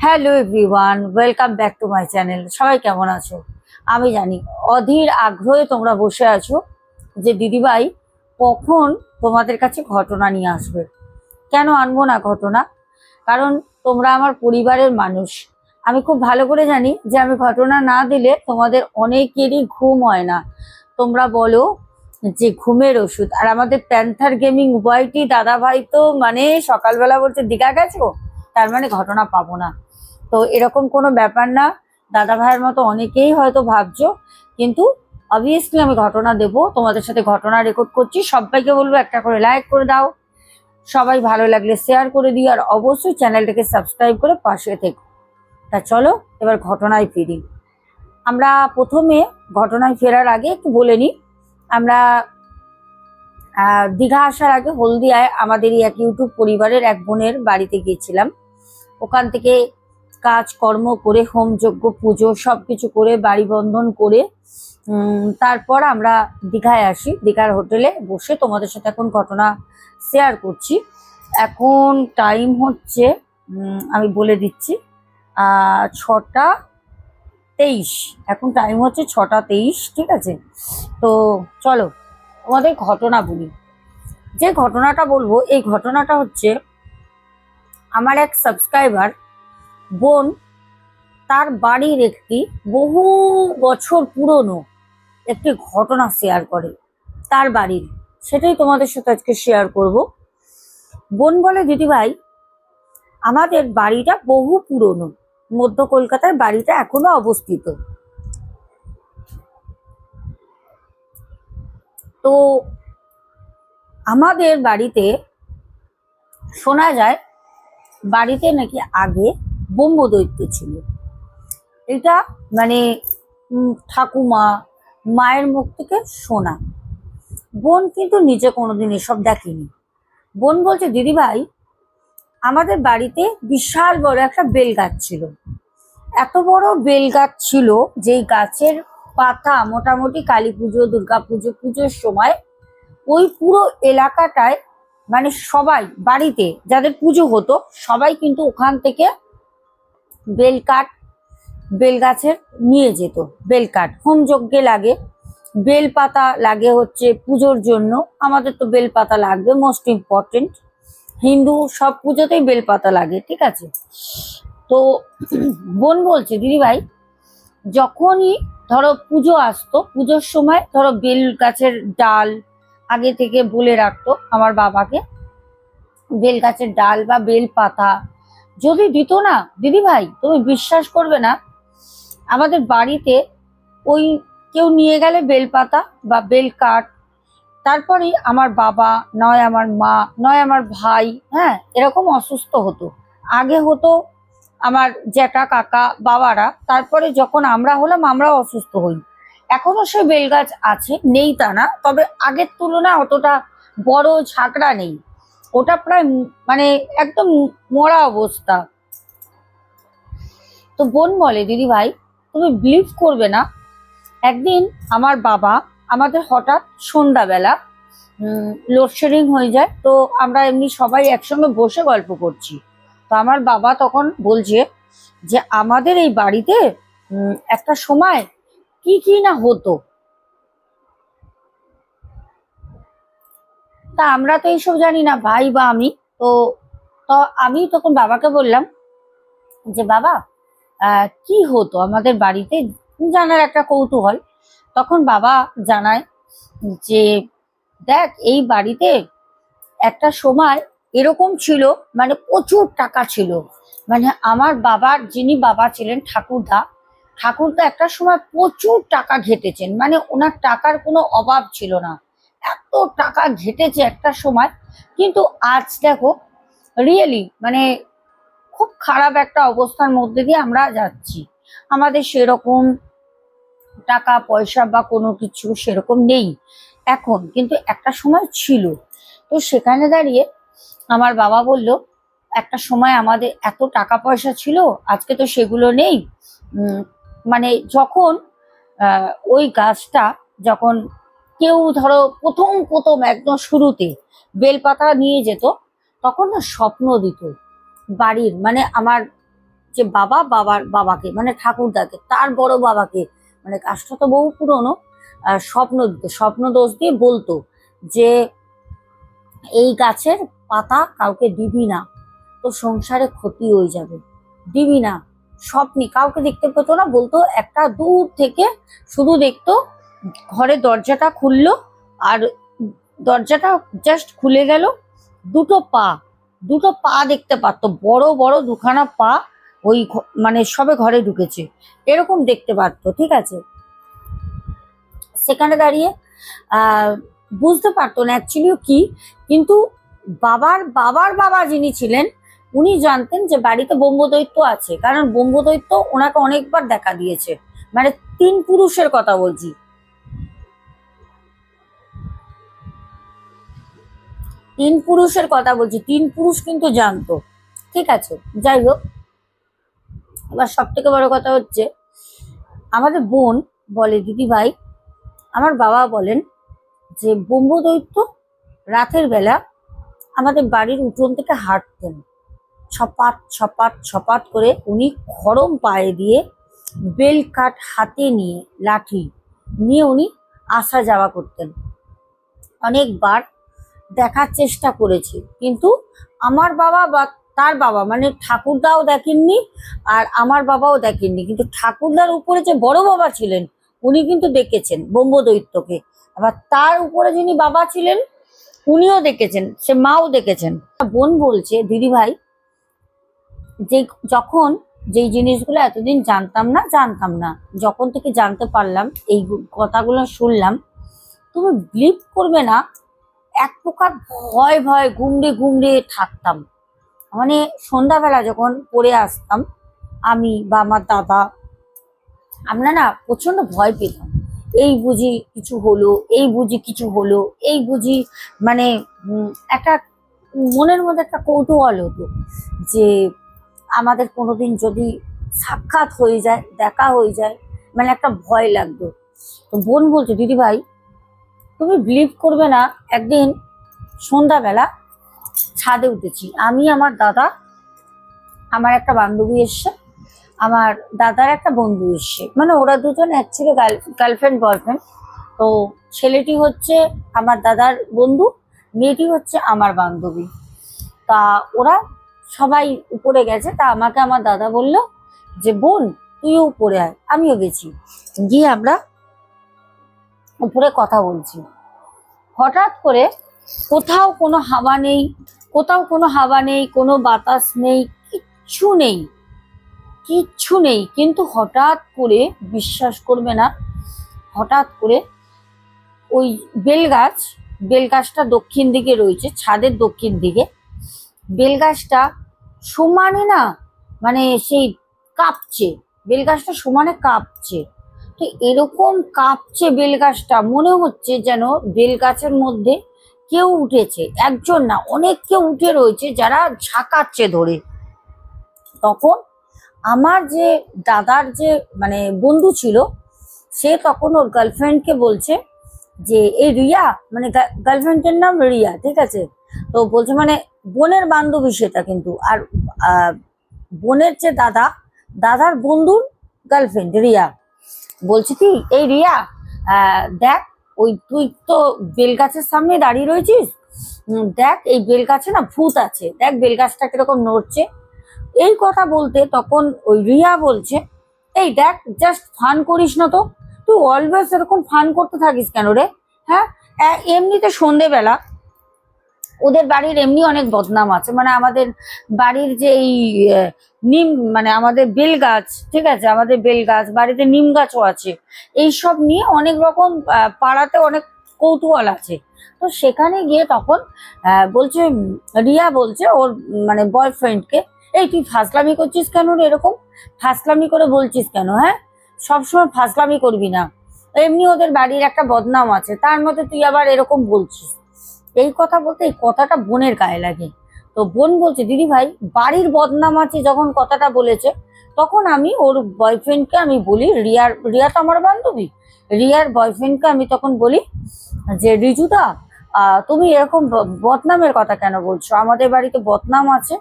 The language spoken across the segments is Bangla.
Hello everyone welcome back to my channel সবাই কেমন আছো? আমি জানি, অধীর আগ্রহে তোমরা বসে আছো যে দিদিভাই কখন তোমাদের কাছে ঘটনা নিয়ে আসবে। কেন আনব না ঘটনা? কারণ তোমরা আমার পরিবারের মানুষ। আমি খুব ভালো করে জানি যে আমি ঘটনা না দিলে তোমাদের অনেকেরই ঘুম হয় না। তোমরা বলো যে ঘুমের ওষুধ। আর আমাদের প্যান্থার গেমিং উভয়টি দাদা ভাই তো মানে সকালবেলা বলছে, দীঘা গেছো? তার মানে ঘটনা পাবো না। তো এরকম কোনো ব্যাপার না। দাদা ভাইয়ের মতো অনেকেই হয়তো ভাবছ, কিন্তু অবভিয়াসলি আমি ঘটনা দেব, তোমাদের সাথে ঘটনা রেকর্ড করছি। সবাইকে বলব একটা করে লাইক করে দাও। সবাই ভালো লাগলে শেয়ার করে দিও, আর অবশ্যই চ্যানেলটাকে সাবস্ক্রাইব করে পাশে থেকো। তা চলো, এবার ঘটনায় ফিরি। আমরা প্রথমে ঘটনায় ফেরার আগে একটু বলে নিই। আমরা দীঘা আসার আগে হলদিয়ায় আমাদেরই এক ইউটিউব পরিবারের এক বোনের বাড়িতে গিয়েছিলাম। ওখান থেকে কাজ, কর্ম করে, হোম, যজ্ঞ, পুজো, সবকিছু করে, বাড়ি বন্ধন করে তারপর আমরা দীঘায় আসি। দীঘার হোটেলে বসে তোমাদের সাথে এখন ঘটনা শেয়ার করছি। এখন টাইম হচ্ছে আমি বলে দিচ্ছি ছটা তেইশ। এখন টাইম হচ্ছে ছটা তেইশ, ঠিক আছে? তো চলো, তোমাদের ঘটনা বলি। যে ঘটনাটা বলব, এই ঘটনাটা হচ্ছে, আমার এক সাবস্ক্রাইবার বোন তার বাড়ির একটি বহু বছর পুরনো একটি ঘটনা শেয়ার করে তার বাড়ির। সেটাই তোমাদের সাথে আজকে শেয়ার করব। বোন বলে, দিদিভাই, আমাদের বাড়িটা বহু পুরনো। মধ্য কলকাতার বাড়িটা এখনও অবস্থিত। তো আমাদের বাড়িতে শোনা যায়, বাড়িতে নাকি আগে ব্রহ্মদৈত্য ছিল। এটা মানে ঠাকুমা মায়ের মুখ থেকে শোনা বোন কিন্তু নিজে কোনোদিন এসব দেখেনি। বোন বলছে, দিদিভাই, আমাদের বাড়িতে বিশাল বড় একটা বেল গাছ ছিল। এত বড় বেল গাছ ছিল যেই গাছের পাতা মোটামুটি কালী পুজো, দুর্গা পুজো, পুজোর সময় ওই পুরো এলাকাটায় মানে সবাই, বাড়িতে যাদের পুজো হতো, সবাই কিন্তু ওখান থেকে বেল কাঠ বেল গাছের নিয়ে যেত। বেল কাঠ হোম যজ্ঞে লাগে? বেল পাতা লাগে হচ্ছে পুজোর জন্য। আমাদের তো বেল পাতা লাগবে মোস্ট ইম্পর্টেন্ট হিন্দু সব পুজোতেই বেল পাতা লাগে, ঠিক আছে? তো বোন বলছে, দিদিভাই, যখনই ধরো পুজো আসতো, পুজোর সময় ধরো বেল গাছের ডাল আগে থেকে বলে রাখতো আমার বাবাকে। বেল গাছের ডাল বা বেল পাতা যদি দিত না, দিদি ভাই, তুমি বিশ্বাস করবে না, আমাদের বাড়িতে ওই কেউ নিয়ে গেলে বেল পাতা বা বেল কাঠ তারপরে আমার বাবা, নয় আমার মা, নয় আমার ভাই হ্যাঁ এরকম অসুস্থ হতো। আগে হতো আমার জ্যাঠা, কাকা, বাবারা, তারপরে যখন আমরা হলাম, আমরাও অসুস্থ হই। এখনও সে বেলগাছ আছে, নেই তা না, তবে আগের তুলনায় অতটা বড় ঝাঁকড়া নেই। ওটা প্রায় মানে একদম মরা অবস্থা। তো বোন বলে, দিদি ভাই, তুমি বিলিভ করবে না। একদিন আমার বাবা আমাদের হঠাৎ সন্ধ্যাবেলা লোডশেডিং হয়ে যায়, তো আমরা এমনি সবাই একসঙ্গে বসে গল্প করছি। তো আমার বাবা তখন বলছে যে, আমাদের এই বাড়িতে একটা সময় কি কি না হতো। তা আমরা তো এইসব জানি না, ভাই বা আমি। তো তো আমি তখন বাবাকে বললাম যে, বাবা কি হতো আমাদের বাড়িতে? জানার একটা কৌতূহল। তখন বাবা জানায় যে, দেখ, এই বাড়িতে একটা সময় এরকম ছিল মানে প্রচুর টাকা ছিল। মানে আমার বাবার, যিনি বাবা ছিলেন, ঠাকুরদা ঠাকুরদা একটা সময় প্রচুর টাকা ঘেটেছেন। মানে ওনার টাকার কোনো অভাব ছিল না। এত টাকা ঘেটেছে একটা সময়, কিন্তু আজ দেখো রিয়েলি মানে খুব খারাপ একটা অবস্থার মধ্যে দিয়ে আমরা যাচ্ছি। আমাদের সেরকম টাকা, পয়সা বা কোনো কিছু সেরকম নেই এখন, কিন্তু একটা সময় ছিল। তো সেখানে দাঁড়িয়ে আমার বাবা বলল, একটা সময় আমাদের এত টাকা পয়সা ছিল, আজকে তো সেগুলো নেই। মানে যখন ওই গাছটা যখন কেউ ধরো প্রথম প্রথম একদম শুরুতে বেলপাতা নিয়ে যেত, তখন না স্বপ্ন দিত বাড়ির মানে আমার যে বাবা, বাবার বাবাকে মানে ঠাকুরদাকে, তার বড় বাবাকে মানে কাজটা তো বহু পুরনো স্বপ্ন দিত। স্বপ্ন দোষ দিয়ে বলতো যে, এই গাছের পাতা কাউকে দিবি না, তো সংসারে ক্ষতি হয়ে যাবে। দিবি না, স্বপ্নে কাউকে দেখতে পেতো না, বলতো একটা দূর থেকে শুধু দেখতো ঘরের দরজাটা খুললো আর দরজাটা জাস্ট খুলে গেল। দুটো পা দুটো পা দেখতে পারতো। বড় বড় দুখানা পা ওই মানে সবে ঘরে ঢুকেছে। এরকম দেখতে পারতো, ঠিক আছে? সেখানে দাঁড়িয়ে বুঝতে পারতো না অ্যাকচুয়ালি কি, কিন্তু বাবার বাবার বাবা যিনি ছিলেন, উনি জানতেন যে বাড়িতে ব্রহ্মদৈত্য আছে। কারণ ব্রহ্মদৈত্য ওনাকে অনেকবার দেখা দিয়েছে। মানে তিন পুরুষের কথা বলছি। তিন পুরুষের কথা বলছি, তিন পুরুষ কিন্তু জানতো। ঠিক আছে, যাই হোক। এবার সব থেকে বড় কথা হচ্ছে, আমাদের বোন বলে, দিদি ভাই, আমার বাবা বলেন যে, ব্রহ্মদৈত্য রাতের বেলা আমাদের বাড়ির উঠোন থেকে হাঁটতেন। ছপাট ছপাট ছপাট করে উনি খড়ম পায়ে দিয়ে বেল কাঠ হাতে নিয়ে, লাঠি নিয়ে উনি আসা যাওয়া করতেন। অনেকবার দেখার চেষ্টা করেছি। কিন্তু আমার বাবা বা তার বাবা মানে ঠাকুরদাও দেখেননি আর আমার বাবাও দেখেননি। কিন্তু ঠাকুরদার উপরে যে বড় বাবা ছিলেন, উনি কিন্তু দেখেছেন ব্রহ্মদৈত্যকে। আবার তার উপরে যিনি বাবা ছিলেন, উনিও দেখেছেন, সে মাও দেখেছেন। বোন বলছে, দিদি ভাই, যে যখন যেই জিনিসগুলো এতদিন জানতাম না জানতাম না, যখন থেকে জানতে পারলাম, এই কথাগুলো শুনলাম, তুমি বিলিভ করবে না এক প্রকার ভয় ভয়, গুমড়ে গুমড়ে থাকতাম। মানে সন্ধ্যাবেলা যখন পড়ে আসতাম, আমি বা আমার দাদা, আমরা না প্রচণ্ড ভয় পেতাম। এই বুঝি কিছু হলো, এই বুঝি কিছু হলো, এই বুঝি মানে একটা মনের মধ্যে একটা কৌতূহল হতো যে আমাদের কোনোদিন যদি সাক্ষাৎ হয়ে যায়, দেখা হয়ে যায় মানে একটা ভয় লাগতো। তো বোন বলছে দিদি ভাই তুমি বিলিভ করবে না, একদিন সন্ধ্যাবেলা ছাদে উঠেছি। আমি, আমার দাদা, আমার একটা বান্ধবী এসছে, আমার দাদার একটা বন্ধু এসছে। মানে ওরা দুজন এক অ্যাকচুয়ালি গার্লফ্রেন্ড বয়ফ্রেন্ড তো ছেলেটি হচ্ছে আমার দাদার বন্ধু, মেয়েটি হচ্ছে আমার বান্ধবী। তা ওরা সবাই উপরে গেছে, তা আমাকে আমার দাদা বলল যে, বোন, তুইও উপরে আয়, আমিও গেছি। গিয়ে আমরা উপরে কথা বলছি। হঠাৎ করে কোথাও কোনো হাওয়া নেই, কোথাও কোনো হাওয়া নেই, কোনো বাতাস নেই, কিচ্ছু নেই কিচ্ছু নেই। কিন্তু হঠাৎ করে, বিশ্বাস করবে না, হঠাৎ করে ওই বেলগাছ, বেলগাছটা দক্ষিণ দিকে রয়েছে, ছাদের দক্ষিণ দিকে। বেলগাছটা সমানে না মানে সেই কাঁপছে, বেলগাছটা সমানে কাঁপছে। তো এরকম কাঁপছে বেলগাছটা। মনে হচ্ছে যেন বেলগাছের মধ্যে কেউ উঠেছে। একজন না, অনেক কেউ উঠে রয়েছে যারা ঝাঁকাচ্ছে ধরে। তখন আমার যে দাদার যে মানে বন্ধু ছিল, সে তখন ওর গার্লফ্রেন্ডকে বলছে যে এই রিয়া মানে গার্লফ্রেন্ডের নাম রিয়া, ঠিক আছে? তো বলছে মানে বোনের বান্ধবী সেটা কিন্তু। আর বোনের যে দাদা, দাদার বন্ধুর গার্লফ্রেন্ড রিয়া। বলছে কি, এই রিয়া দেখ, ওই তুই তো বেলগাছের সামনে দাঁড়িয়ে রয়েছিস। দেখ, এই বেলগাছে না ভূত আছে। দেখ, বেলগাছটা কীরকম নড়ছে। এই কথা বলতে তখন ওই রিয়া বলছে, এই দেখ জাস্ট ফান করিস না তো। তুই অলওয়েজ এরকম ফান করতে থাকিস কেন রে? হ্যাঁ এমনিতে সন্ধেবেলা ওদের বাড়ির এমনি অনেক বদনাম আছে। মানে আমাদের বাড়ির যে এই নিম মানে আমাদের বেল গাছ, ঠিক আছে? আমাদের বেল গাছ, বাড়িতে নিম গাছও আছে। এইসব নিয়ে অনেক রকম পাড়াতে অনেক কৌতূহল আছে। তো সেখানে গিয়ে তখন বলছে, রিয়া বলছে, ওর মানে বয়ফ্রেন্ডকে এই, তুই ফাসলামি করছিস কেন এরকম? ফাসলামি করে বলছিস কেন হ্যাঁ? সবসময় ফাসলামি করবি না। এমনি ওদের বাড়ির একটা বদনাম আছে। তার মধ্যে তুই আবার এরকম বলছিস। এই কথা বলতে এই কথাটা বোনের গায়ে লাগে। তো বোন বলছে, দিদি ভাই, বাড়ির বদনাম আছে যখন কথাটা বলেছে, তখন আমি ওর বয়ফ্রেন্ডকে আমি বলি, রিয়ার, রিয়া তো আমার বান্ধবী, রিয়ার বয়ফ্রেন্ডকে আমি তখন বলি যে, রিজুদা তুমি এরকম বদনামের কথা কেন বলছো? আমাদের বাড়িতে বদনাম আছে।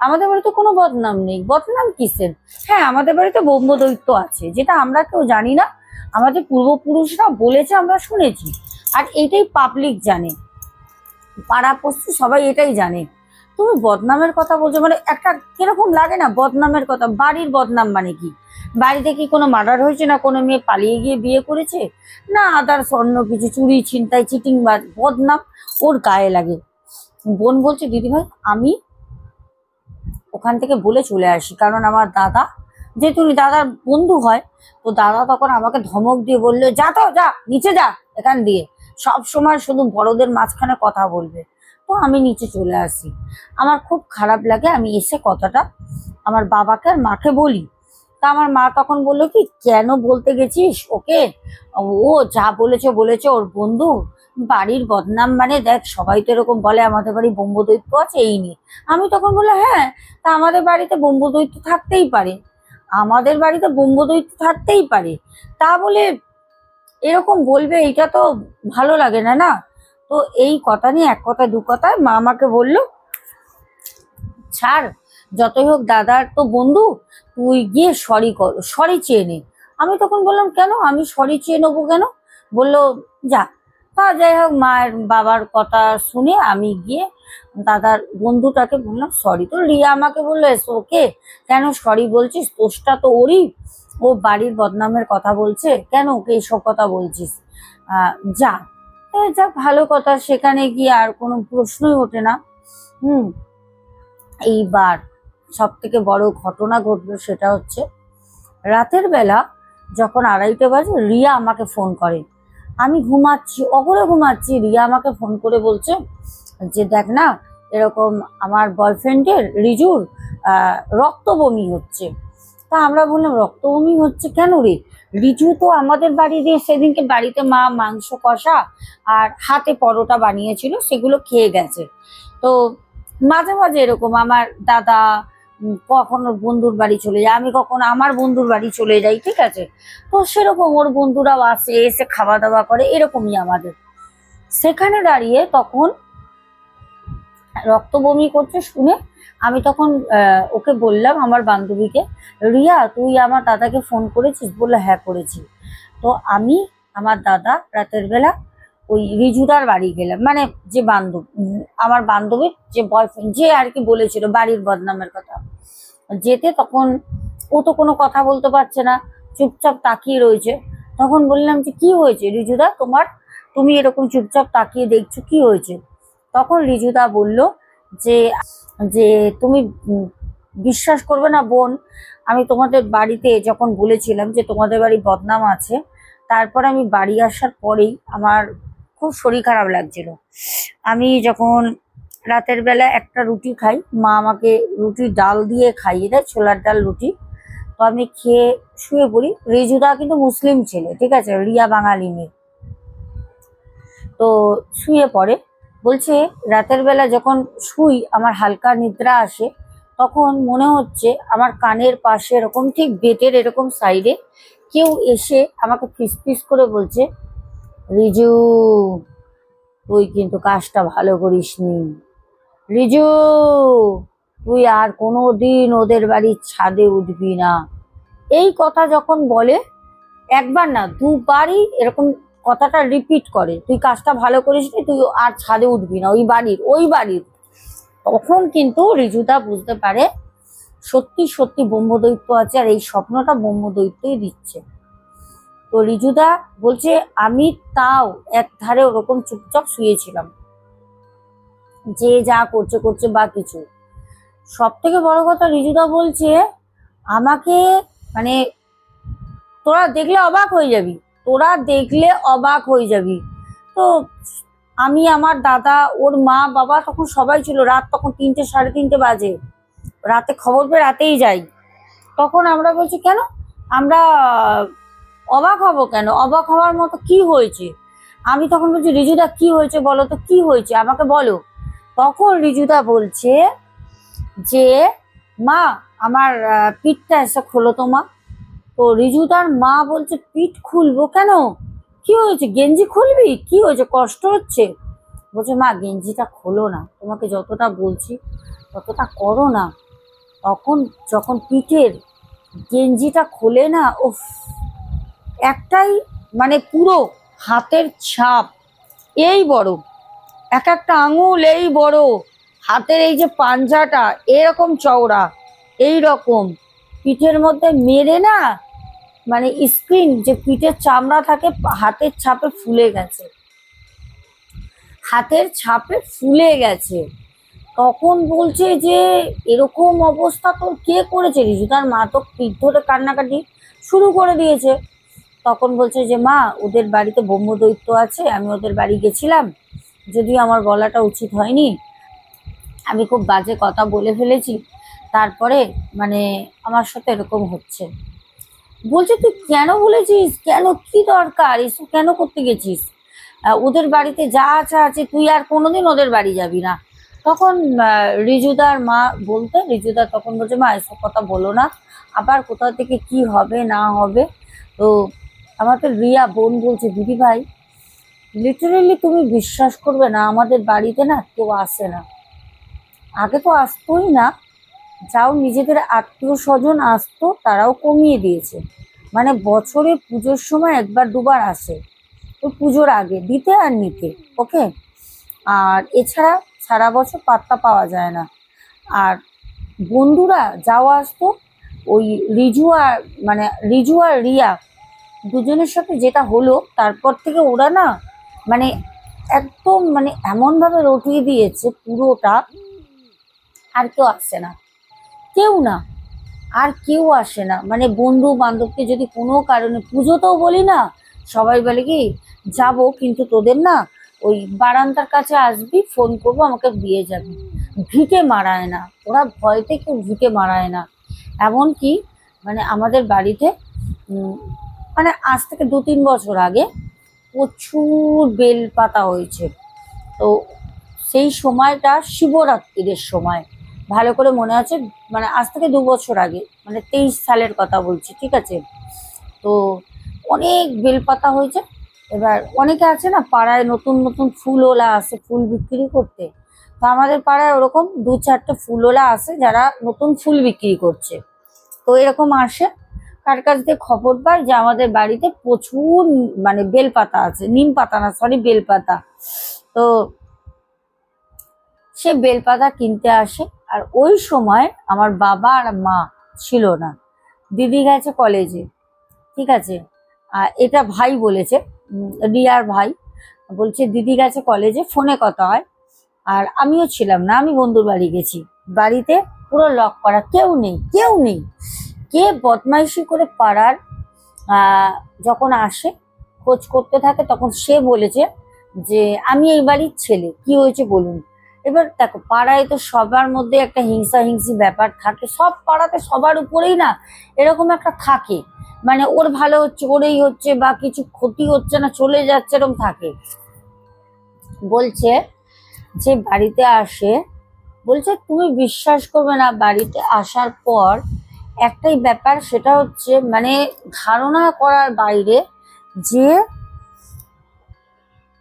আমাদের বাড়িতে কোনো বদনাম নেই। বদনাম কিসের? হ্যাঁ আমাদের বাড়িতে ব্রহ্মদৈত্য আছে, যেটা আমরা কেউ জানি না। আমাদের পূর্বপুরুষরা বলেছে, আমরা শুনেছি। আর এইটাই পাবলিক জানে। পাড়া পড়ছি সবাই এটাই জানে। তুমি বদনামের কথা বলছো মানে একটা কীরকম লাগে না বদনামের কথা? বাড়ির বদনাম মানে কি? বাড়িতে কি কোনো মার্ডার হয়েছে না কোনো মেয়ে পালিয়ে গিয়ে বিয়ে করেছে? না আদার্স স্বর্ণ কিছু চুরি, ছিনতাই চিটিং বদনাম ওর গায়ে লাগে। বোন বলছে, দিদিভাই, আমি ওখান থেকে বলে চলে আসি, কারণ আমার দাদা, যেহেতু দাদার বন্ধু হয়, তো দাদা তখন আমাকে ধমক দিয়ে বলল, যা তো, যা, নিচে যা, এখান দিয়ে। সব সময় শুধু বড়দের মাঝখানে কথা বলবে। তো আমি নিচে চলে আসি। আমার খুব খারাপ লাগে, আমি এসে কথাটা আমার বাবাকে আর মাকে বলি। তা আমার মা তখন বলল কি, কেন বলতে গেছিস ওকে? ও যা বলেছে বলেছে, ওর বন্ধু। বাড়ির বদনাম মানে দেখ, সবাই তো এরকম বলে, আমাদের বাড়ি ব্রহ্মদৈত্য আছে, এই নিয়ে। আমি তখন বললাম হ্যাঁ তা আমাদের বাড়িতে ব্রহ্মদৈত্য থাকতেই পারে। আমাদের বাড়িতে ব্রহ্মদৈত্য থাকতেই পারে। তা বলে এরকম বলবে এটা তো ভালো লাগে না না? তো এই কথা নিয়ে এক কথা দু কথায় মা আমাকে বলল, ছাড়, যতই হোক দাদার তো বন্ধু, তুই গিয়ে সরি কর, সরি চেয়ে নে। আমি তখন বললাম, কেন? আমি সরি চেয়ে নেব কেন? বলল, যা, তা যাই হোক, মায়ের বাবার কথা শুনে আমি গিয়ে দাদার বন্ধুটাকে বললাম, সরি তো, রিয়া আমাকে বলল, এসো ওকে, কেন সরি বলছিস? দোষটা তো ওরই। ও বাড়ির বদনামের কথা বলছে? কেন ওকে এইসব কথা বলছিস? যা। যা, ভালো কথা, সেখানে গিয়ে আর কোনো প্রশ্নই ওঠে না। হুম। এইবার সব থেকে বড় ঘটনা ঘটলো সেটা হচ্ছে, রাতের বেলা যখন আড়াইটে বাজে, রিয়া আমাকে ফোন করে। আমি ঘুমাচ্ছি, অগরে ঘুমাচ্ছি, রিয়া আমাকে ফোন করে বলছে যে, দেখ না, এরকম আমার বয়ফ্রেন্ডের রিজুর রক্ত বমি হচ্ছে। তা আমরা বললাম, রক্ত বমি হচ্ছে কেন রে? রিজু তো আমাদের বাড়ি দিয়ে সেদিনকে বাড়িতে মা মাংস কষা আর হাতে পরোটা বানিয়েছিল, সেগুলো খেয়ে গেছে। তো মাঝে মাঝে এরকম আমার দাদা কখনো বন্ধুর বাড়ি চলে যায়, আমি কখনো আমার বন্ধুর বাড়ি চলে যাই, ঠিক আছে? তো সেরকম ওর বন্ধুরাও আসে, এসে খাওয়া দাওয়া করে, এরকমই আমাদের। সেখানে দাঁড়িয়ে তখন রক্ত বমি করছে শুনে আমি তখন ওকে বললাম আমার বান্ধবীকে, রিয়া, তুই আমার দাদাকে ফোন করেছিস? বলল হ্যাঁ করেছি। তো আমি আমার দাদা রাতের বেলা ওই রিজুদার বাড়ি গেলাম। মানে যে বান্ধব, আমার বান্ধবীর যে বয়ফ্রেন্ড যে আর কি বলেছিল বাড়ির বদনামের কথা। যেতে তখন ও তো কোনো কথা বলতে পারছে না, চুপচাপ তাকিয়ে রয়েছে। তখন বললাম যে, কি হয়েছে রিজুদা? তোমার, তুমি এরকম চুপচাপ তাকিয়ে দেখছ, কি হয়েছে? তখন রিজুদা বলল যে যে তুমি বিশ্বাস করবে না বোন, আমি তোমাদের বাড়িতে যখন বলেছিলাম যে তোমাদের বাড়ি বদনাম আছে, তারপর আমি বাড়ি আসার পরেই আমার খুব শরীর খারাপ লাগছিল। আমি যখন রাতের বেলা একটা রুটি খাই, মা আমাকে রুটি ডাল দিয়ে খাইয়ে দেয়, ছোলার ডাল রুটি। তো আমি খেয়ে শুয়ে পড়ি। রিজুদা কিন্তু মুসলিম ছেলে, ঠিক আছে? রিয়া বাঙালি মেয়ে। তো শুয়ে পড়ে। বলছে, রাতের বেলা যখন শুই, আমার হালকা নিদ্রা আসে, তখন মনে হচ্ছে আমার কানের পাশে এরকম ঠিক বেটের এরকম সাইডে কেউ এসে আমাকে ফিস ফিস করে বলছে, রিজু, তুই কিন্তু কাজটা ভালো করিস নি রিজু, তুই আর কোনো দিন ওদের বাড়ির ছাদে উঠবি না। এই কথা যখন বলে, একবার না দুবারই এরকম কথাটা রিপিট করে, তুই কাজটা ভালো করিস নি, তুই আর ছাদে উঠবি না, ওই বাড়ির ওই বাড়ির। তখন কিন্তু রিজুদা বুঝতে পারে, সত্যি সত্যি ব্রহ্মদৈত্য আছে আর এই স্বপ্নটা ব্রহ্মদৈত্যই দিচ্ছে। তো রিজুদা বলছে, আমি তাও এক ধারে ওরকম চুপচাপ শুয়েছিলাম। যে যা করছে করছে বা কিছু। সব থেকে বড় কথা রিজুদা বলছে, আমাকে মানে তোরা দেখলে অবাক হয়ে যাবি। তোরা দেখলে অবাক হয়ে যাবি। তো আমি, আমার দাদা, ওর মা, বাবা তখন সবাই ছিল। রাত তখন তিনটে, সাড়ে তিনটে বাজে। রাতে খবর পেয়ে রাতেই যাই। তখন আমরা বলছি, কেন? আমরা অবাক হব কেন? অবাক হওয়ার মতো কি হয়েছে? আমি তখন বলছি, রিজুদা, কি হয়েছে বলো তো? কি হয়েছে? আমাকে বলো। তখন রিজুদা বলছে যে, মা, আমার পিঠটা এসে খোলো তো মা। তো রিজুদার মা বলছে, পিঠ খুলবো কেন? কি হয়েছে? গেঞ্জি খুলবি? কি হয়েছে? কষ্ট হচ্ছে? বলছে, মা, গেঞ্জিটা খোলো না। তোমাকে যতটা বলছি, ততটা করো না। তখন যখন পিঠের গেঞ্জিটা খোলে না, উফ, একটাই মানে পুরো হাতের ছাপ, এই বড়। এক একটা আঙুল এই বড়। হাতের এই যে পাঞ্জাটা, এরকম চওড়া, এই রকম। পিঠের মধ্যে মেরে না মানে স্ক্রিন যে পিঠের চামড়া থাকে, হাতের ছাপে ফুলে গেছে। হাতের ছাপে ফুলে গেছে। তখন বলছে যে, এরকম অবস্থা তোর কে করেছে? রিজুদার মা তো পিঠ ধরে কান্নাকাটি শুরু করে দিয়েছে। তখন বলছে যে, মা, ওদের বাড়িতে ব্রহ্মদৈত্য আছে, আমি ওদের বাড়ি গেছিলাম। যদিও আমার বলাটা উচিত হয়নি। আমি খুব বাজে কথা বলে ফেলেছি। তারপরে মানে আমার সাথে এরকম হচ্ছে। বলছে, তুই কেন বলেছিস? কেন? কি দরকার? এসব কেন করতে গেছিস? ওদের বাড়িতে যা আছে আছে, তুই আর কোনোদিন ওদের বাড়ি যাবি না। তখন রিজুদার মা বলতে, রিজুদা তখন বলছে, মা, এসব কথা বলো না। আবার কোথা থেকে কি হবে, না হবে? তো আমার তো রিয়া বোন বলছে, দিদি ভাই লিটারেলি তুমি বিশ্বাস করবে না, আমাদের বাড়িতে না কেউ আসে না। আগে তো আসতোই না যাও নিজেদের আত্মীয় স্বজন আসতো, তারাও কমিয়ে দিয়েছে। মানে বছরে পুজোর সময় একবার, দুবার আসে। তো পুজোর আগে, দিতে আর নিতে, ওকে? আর এছাড়া সারা বছর পাত্তা পাওয়া যায় না। আর বন্ধুরা যাওয়া আসতো, ওই রিজু আর মানে রিজু আর রিয়া দুজনের সাথে যেটা হলো, তারপর থেকে ওরা না মানে একদম মানে এমনভাবে রটিয়ে দিয়েছে পুরোটা। আর কেউ আসছে না। কেউ না। আর কেউ আসে না। মানে বন্ধু বান্ধবকে যদি কোনো কারণে, পুজোতেও বলি না, সবাই বলে কি, যাব, কিন্তু তোদের না ওই বারান্দার কাছে আসবি, ফোন করব, আমাকে দিয়ে যাবি। ভিটে মারায় না। ওরা ভয়তে কেউ ভিটে মারায় না। এমনকি মানে আমাদের বাড়িতে মানে আজ থেকে দু তিন বছর আগে প্রচুর বেল পাতা হয়েছে। তো সেই সময়টা শিবরাত্রির সময়। ভালো করে মনে আছে মানে আজ থেকে দু বছর আগে মানে তেইশ সালের কথা বলছি, ঠিক আছে? তো অনেক বেলপাতা হয়েছে, এবার অনেকে আছে না, পাড়ায় নতুন নতুন ফুলওলা আসে ফুল বিক্রি করতে। তো আমাদের পাড়ায় ওরকম দু চারটে ফুলওলা আসে যারা নতুন ফুল বিক্রি করছে। তো এরকম আসে, কার কাছ দিয়ে খবর পাই যে আমাদের বাড়িতে প্রচুর মানে বেলপাতা আছে, নিম পাতা না সরি বেলপাতা। তো সে বেলপাতা কিনতে আসে আর ওই সময় আমার বাবা আর মা ছিল না। দিদি গেছে কলেজে ঠিক আছে? আর এটা ভাই বলেছে রিয়ার ভাই। বলছে, দিদি গেছে কলেজে ফোনে কথা হয়। আর আমিও ছিলাম না, আমি বন্ধুর বাড়ি গেছি। বাড়িতে পুরো লক করা, কেউ নেই কেউ নেই। কে বদমাইশি করে পাড়ার যখন আসে, খোঁজ করতে থাকে, তখন সে বলেছে যে, আমি এই বাড়ির ছেলে, কি হয়েছে বলুন? এবার দেখো, পাড়ায় তো সবার মধ্যে একটা হিংসা হিংসি ব্যাপার থাকে। সব পাড়াতে সবার উপরেই না এরকম একটা থাকে। মানে ওর ভালো হচ্ছে, ওরেই হচ্ছে বা কিছু ক্ষতি হচ্ছে না, চলে যাচ্ছে এরকম থাকে। বলছে যে বাড়িতে আসে, বলছে তুমি বিশ্বাস করবে না, বাড়িতে আসার পর একটাই ব্যাপার সেটা হচ্ছে মানে ধারণা করার বাইরে যে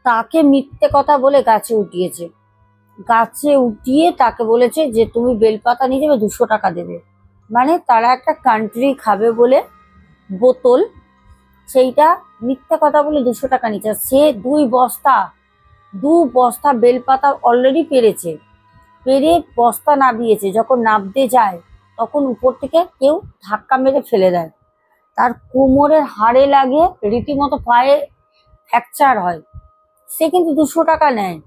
তাকে মিথ্যে কথা বলে গাছে উঠিয়েছে। গাছে উঠিয়ে তাকে বলেছে যে, তুমি বেলপাতা নিয়ে যাবে, দুশো টাকা দেবে। মানে তারা একটা কান্ট্রি খাবে বলে বোতল, সেইটা মিথ্যা কথা বলে দুশো টাকা নিচ্ছে সে দুই বস্তা, দু বস্তা বেলপাতা অলরেডি পেরেছে। পেরে বস্তা নাবিয়েছে। যখন নাবতে যায়, তখন উপর থেকে কেউ ধাক্কা মেরে ফেলে দেয়। তার কোমরের হাড়ে লাগে, রীতিমতো পায়ে ফ্র্যাকচার হয়। সে কিন্তু দুশো টাকা নেয়।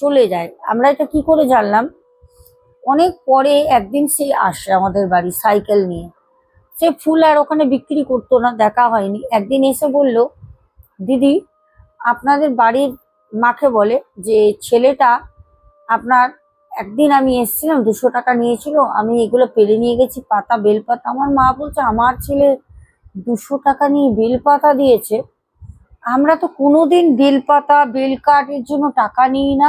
চলে যায়। আমরা এটা কি করে জানলাম? অনেক পরে একদিন সে আসে আমাদের বাড়ি সাইকেল নিয়ে। সে ফুল আর ওখানে বিক্রি করতো না, দেখা হয়নি। একদিন এসে বলল, দিদি, আপনাদের বাড়ির মাকে বলে যে ছেলেটা আপনার একদিন আমি এসেছিলাম, দুশো টাকা নিয়েছিল, আমি এগুলো পেরে নিয়ে গেছি, পাতা, বেলপাতা। আমার মা বলছে, আমার ছেলে দুশো টাকা নিয়ে বেলপাতা দিয়েছে। আমরা তো কোনোদিন বেলপাতা বেল কাঠের জন্য টাকা নিই না।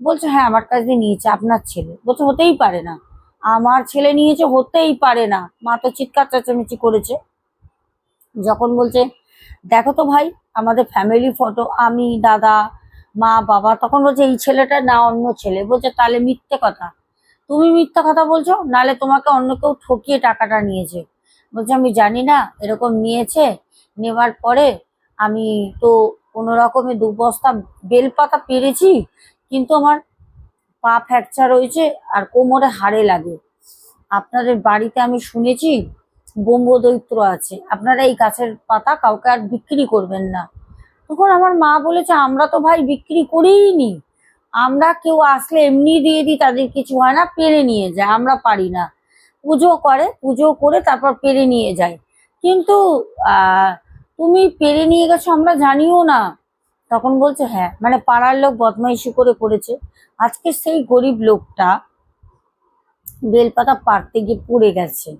বলছে হ্যাঁ আমার কাছ দিয়ে নিয়েছে, আপনার ছেলে। বলছে, হতেই পারে না। আমার ছেলে নিয়েছে, হতেই পারে না। মা তো চিৎকার চেঁচামেচি করেছে। যখন বলছে, দেখো তো ভাই, আমাদের ফ্যামিলি ফটো আমি, দাদা, মা, বাবা। তখন বলছে, এই ছেলেটা না, অন্য ছেলে। বলছে, তাহলে মিথ্যে কথা। তুমি মিথ্যা কথা বলছো নালে তোমাকে অন্য কেউ ঠকিয়ে টাকাটা নিয়েছে। বলছে, আমি জানি না, এরকম নিয়েছে। নেওয়ার পরে আমি তো কোনো রকমে দু বস্তা বেলপাতা পেরেছি। কিন্তু আমার পা ফ্র্যাকচার হয়েছে আর কোমরে হাড়ে লাগে। আপনাদের বাড়িতে আমি শুনেছি ব্রহ্মদৈত্র আছে। আপনারা এই গাছের পাতা কাউকে আর বিক্রি করবেন না। তখন আমার মা বলেছে, আমরা তো ভাই বিক্রি করিই নি আমরা কেউ আসলে এমনি দিয়ে দিই, তাদের কিছু হয় না, পেরে নিয়ে যায়। আমরা পারি না। পুজো করে পুজো করে তারপর পেরে নিয়ে যায়। কিন্তু তুমি পেরে নিয়ে গেছো, আমরা জানিও না। তখন বলছে হ্যাঁ মানে পাড়ার লোক বদমাইশি করে করেছে। আজকে সেই গরিব লোকটা বেলপাতা পাড়তে গিয়ে পড়ে গেছে।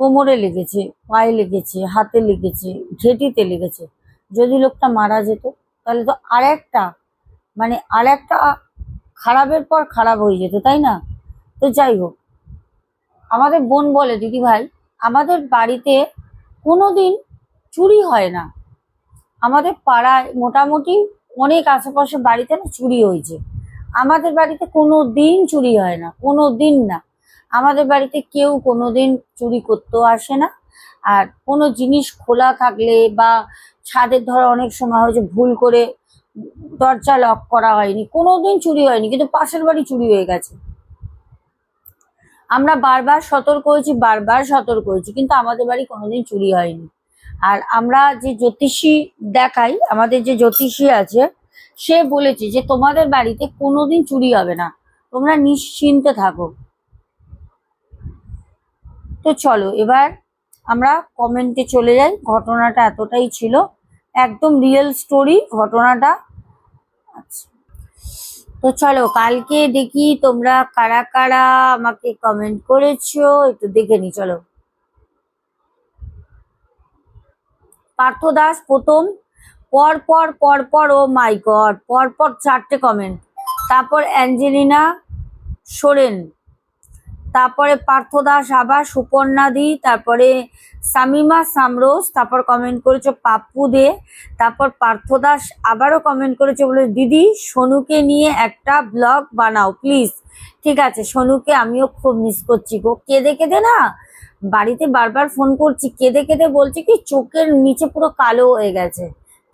কোমরে লেগেছে, পায়ে লেগেছে, হাতে লেগেছে, ঘেটিতে লেগেছে। যদি লোকটা মারা যেত, তাহলে তো আর একটা মানে আর একটা খারাপের পর খারাপ হয়ে যেত, তাই না? তো যাই হোক, আমাদের বোন বলে, দিদি ভাই, আমাদের বাড়িতে কোনোদিন চুরি হয় না। আমাদের পাড়ায় মোটামুটি অনেক আশেপাশে বাড়িতে না চুরি হয়েছে। আমাদের বাড়িতে কোনো দিন চুরি হয় না, কোনো দিন না। আমাদের বাড়িতে কেউ কোনো দিন চুরি করতেও আসে না। আর কোনো জিনিস খোলা থাকলে বা ছাদের ধর অনেক সময় হয়েছে ভুল করে দরজা লক করা হয়নি, কোনো দিন চুরি হয়নি, কিন্তু পাশের বাড়ি চুরি হয়ে গেছে। আমরা বারবার সতর্ক হয়েছি, বারবার সতর্ক হয়েছি, কিন্তু আমাদের বাড়ি কোনোদিন চুরি হয়নি। আর আমরা যে জ্যোতিষী দেখাই, আমাদের যে জ্যোতিষী আছে, সে বলেছে যে তোমাদের বাড়িতে কোনোদিন চুরি হবে না, তোমরা নিশ্চিন্তে থাকো। তো চলো, এবার আমরা কমেন্টে চলে যাই, ঘটনাটা এতটাই ছিল, একদম রিয়েল স্টোরি ঘটনাটা আচ্ছা। তো চলো, কালকে দেখি তোমরা কারা কারা আমাকে কমেন্ট করেছ, একটু দেখে নি, চলো। পার্থ দাস প্রথম। পর পর পর পর, ও মাই গড, পর পর চারটে কমেন্ট তারপর অ্যাঞ্জেলিনা সোরেন। তারপরে পার্থ দাস আবার সুপর্ণা দি, তারপরে সামিমা সামরোজ, তারপর কমেন্ট করেছ পাপ্পু দে, তারপর পার্থ দাস আবারও কমেন্ট করেছে বলে, দিদি, সোনুকে নিয়ে একটা ব্লগ বানাও প্লিজ ঠিক আছে, সোনুকে আমিও খুব মিস করছি গো। কেঁদে কেঁদে না বাড়িতে বারবার ফোন করছি, কেঁদে কেঁদে বলছে কি, চোখের নিচে পুরো কালো হয়ে গেছে।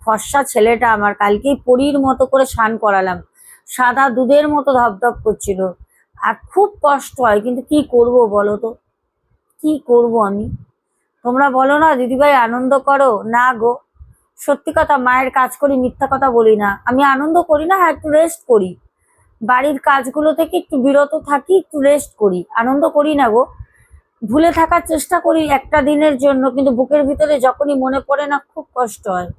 ফর্সা ছেলেটা আমার, কালকেই পরীর মতো করে স্নান করালাম। সাদা দুধের মতো ধপধপ করছিল। আর খুব কষ্ট হয়, কিন্তু কি করব বলো তো? কি করব আমি? তোমরা বলো না, দিদিভাই আনন্দ করো? না গো। সত্যি কথা, মায়ের কাজ করি, মিথ্যা কথা বলি না। আমি আনন্দ করি না হ্যাঁ একটু রেস্ট করি। বাড়ির কাজগুলো থেকে একটু বিরত থাকি, একটু রেস্ট করি। আনন্দ করি না গো। ভুলে থাকার চেষ্টা করি একটা দিনের জন্য কিন্তু বুকের ভিতরে যখনই মনে পড়ে না খুব কষ্ট হয়।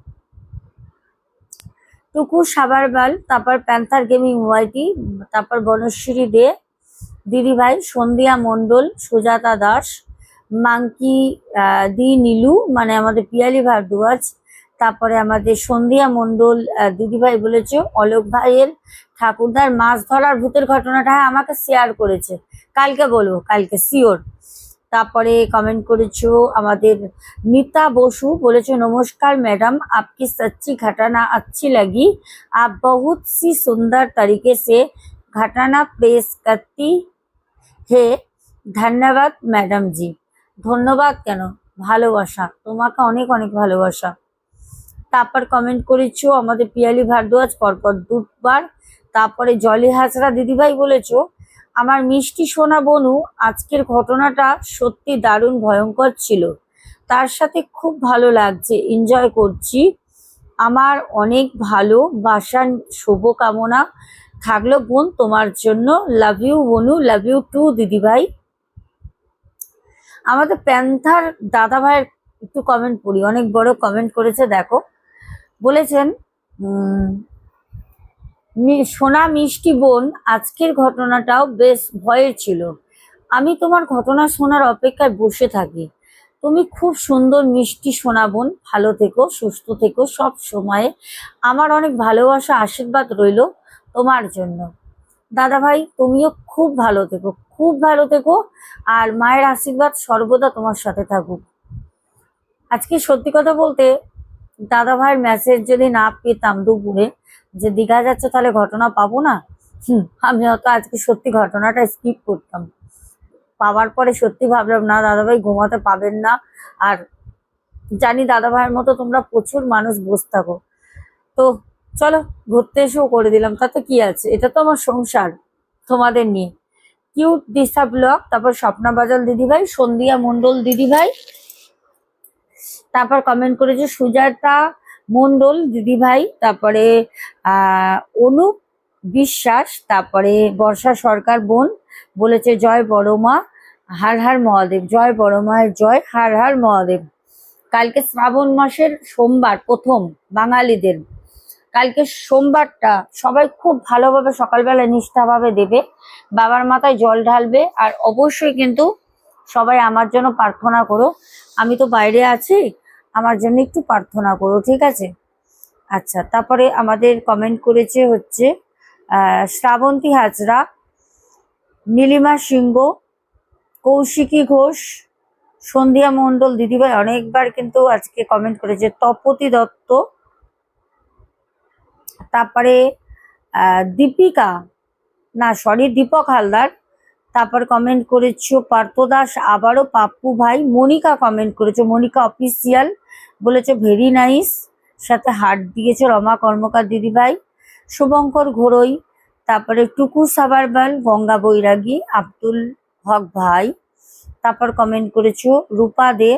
টুকু সাবারবাল তারপর প্যান্থার গেমিং ওয়াইটি তারপর বনশ্রী দে দিদিভাই সন্ধিয়া মণ্ডল সুজাতা দাস আহ, দি নীলু মানে আমাদের পিয়ালি ভারদ্বাজ তারপরে আমাদের সন্ধিয়া মণ্ডল আহ, দিদিভাই বলেছে অলোক ভাইয়ের ঠাকুরদার মাছ ধরার ভূতের ঘটনাটা আমাকে শেয়ার করেছে। কালকে বলব কালকে শিওর তারপরে কমেন্ট করেছো আমাদের नीता বসু বলেছো নমস্কার मैडम आपकी सच्ची घटना अच्छी लगी आप बहुत सी सुंदर तरीके से घटना पेश करती है ধন্যবাদ ম্যাডাম জি ধন্যবাদ কেন ভালোবাসা তোমাকে অনেক অনেক ভালোবাসা তারপর কমেন্ট করেছো আমাদের পিয়ালি ভারদ্বাজ পরপর দুবার তারপরে জলি হাজরা দিদিভাই বলেছো আমার মিষ্টি সোনা বনু, আজকের ঘটনাটা সত্যি দারুণ ভয়ঙ্কর ছিল। তার সাথে খুব ভালো লাগছে এনজয় করছি। আমার অনেক ভালো, বাসার শুভকামনা। থাকল বোন, তোমার জন্য। লাভ ইউ বনু। লাভ ইউ টু দিদিভাই। আমাদের প্যান্থার দাদা ভাইয়ের একটু কমেন্ট পড়ি। অনেক বড় কমেন্ট করেছে, দেখো। বলেছেন সোনা মিষ্টি বোন, আজকের ঘটনাটাও বেশ ভয়ের ছিল। আমি তোমার ঘটনা শোনার অপেক্ষায় বসে থাকি। তুমি খুব সুন্দর মিষ্টি সোনা বোন, ভালো থেকো, সুস্থ থেকো, সব সময়ে আমার অনেক ভালোবাসা, আশীর্বাদ রইল তোমার জন্য। দাদা ভাই তুমিও খুব ভালো থেকো, খুব ভালো থেকো, আর মায়ের আশীর্বাদ সর্বদা তোমার সাথে থাকুক। আজকে সত্যি কথা বলতে দাদা ভাইয়ের মেসেজ যদি না পেতাম দুপুরে, যে দীঘা যাচ্ছে তাহলে ঘটনা পাবো না? হুম, আমি হয়তো আজকে সত্যি ঘটনাটা স্কিপ করতাম। পাওয়ার পরে সত্যি ভাবলাম, না, দাদাভাই ঘুমাতে পাবেন না। আর জানি দাদাভাইয়ের মতো তোমরা প্রচুর মানুষ বসে থাকো। তো চলো, ঘুরতে এসেও করে দিলাম। তাতে কি আছে? এটা তো আমার সংসার, তোমাদের নিয়ে। কিউট দিশা ব্লগ তারপর স্বপ্না বাজাল দিদিভাই, সন্ধিয়া মন্ডল দিদিভাই তারপর কমেন্ট করেছে সুজাতা মন্ডল দিদিভাই, তারপরে অনুপ বিশ্বাস, তারপরে বর্ষা সরকার বোন বলেছে, জয় বড়মা, হার হার মহাদেব, জয় বড়মায়ের জয় হার হার মহাদেব। কালকে শ্রাবণ মাসের সোমবার, প্রথম বাঙালিদের। কালকে সোমবারটা সবাই খুব ভালোভাবে সকালবেলা নিষ্ঠাভাবে দেবে, বাবার মাথায় জল ঢালবে, আর অবশ্যই কিন্তু সবাই আমার জন্য প্রার্থনা করো। আমি তো বাইরে আছি, আমার জন্য একটু প্রার্থনা করো, ঠিক আছে? আচ্ছা তারপরে আমাদের কমেন্ট করেছে হচ্ছে শ্রাবন্তী হাজরা, নীলিমা সিংহ, কৌশিকী ঘোষ, সন্ধ্যা মণ্ডল দিদিভাই অনেকবার কিন্তু আজকে কমেন্ট করেছে, তপতি দত্ত, তারপরে দীপিকা, না সরি দীপক হালদার তারপর কমেন্ট করেছ পার্থ দাস, আবারও পাপ্পু ভাই, মনিকা কমেন্ট করেছ, মনিকা অফিসিয়াল বলেছ ভেরি নাইস সাথে হার্ট দিয়েছ রমা কর্মকার দিদিভাই শুভঙ্কর ঘোরই, তারপরে টুকু সাবারবাল, গঙ্গা বৈরাগী, আব্দুল হক ভাই, তারপর কমেন্ট করেছ রূপা দে,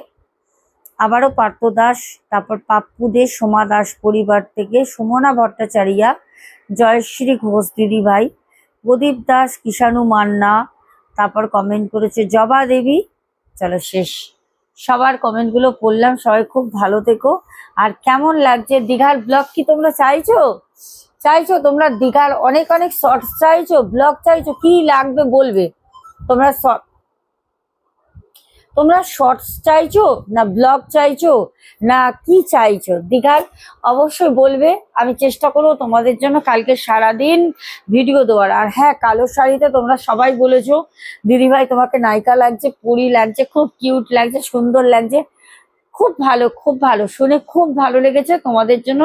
আবারও পার্থ দাস, তারপর পাপ্পু দে, সোমা দাস পরিবার থেকে, সুমনা ভট্টাচারিয়া, জয়শ্রী ঘোষ দিদি ভাই, প্রদীপ দাস, কিষাণু মান্না তারপর কমেন্ট করেছে, জবা দেবী। চলো শেষ। সবার কমেন্টগুলো পড়লাম, সবাই খুব ভালো থেকো। আর কেমন লাগছে দীঘার ব্লগ কি তোমরা চাইছো? চাইছো তোমরা দীঘার অনেক অনেক শর্টস চাইছো ব্লগ চাইছো, কি লাগবে বলবে? তোমরা তোমরা শর্টস চাইছো না ব্লগ চাইছো না কি চাইছো? দীঘার অবশ্যই বলবে, আমি চেষ্টা করব তোমাদের জন্য কালকে সারাদিন ভিডিও দেওয়ার। আর হ্যাঁ কালো শাড়িতে তোমরা সবাই বলেছ, দিদিভাই তোমাকে নায়িকা লাগছে, পরি লাগছে, খুব কিউট লাগছে, সুন্দর লাগছে। খুব ভালো খুব ভালো, শুনে খুব ভালো লেগেছে তোমাদের জন্য।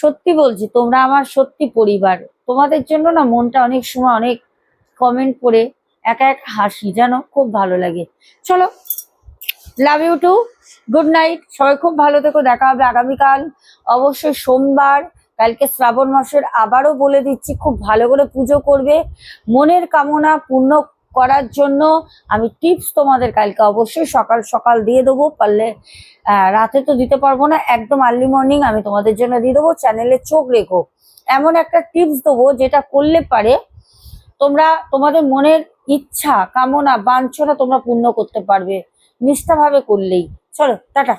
সত্যি বলছি, তোমরা আমার সত্যি পরিবার। তোমাদের জন্য না মনটা অনেক সময় অনেক কমেন্ট করে একা এক হাসি যেন খুব ভালো লাগে। চলো love you too good night সবাই খুব ভালো থেকো, দেখা হবে আগামীকাল, অবশ্যই সোমবার, কালকে শ্রাবণ মাসের আবারও বলে দিচ্ছি, খুব ভালো করে পুজো করবে, মনের কামনা পূর্ণ করার জন্য আমি টিপস তোমাদের কালকে অবশ্যই সকাল সকাল দিয়ে দেবো, পারলে রাতে তো দিতে পারব না, একদম আর্লি মর্নিং আমি তোমাদের জন্য দিয়ে দেবো চ্যানেলে চোখ রেখো। এমন একটা টিপস দেবো যেটা করলে পারে তোমরা তোমাদের মনের ইচ্ছা কামনা বাঞ্ছনা তোমরা পূর্ণ করতে পারবে। নিষ্ঠাভাবে করলেই। চলো টাটা।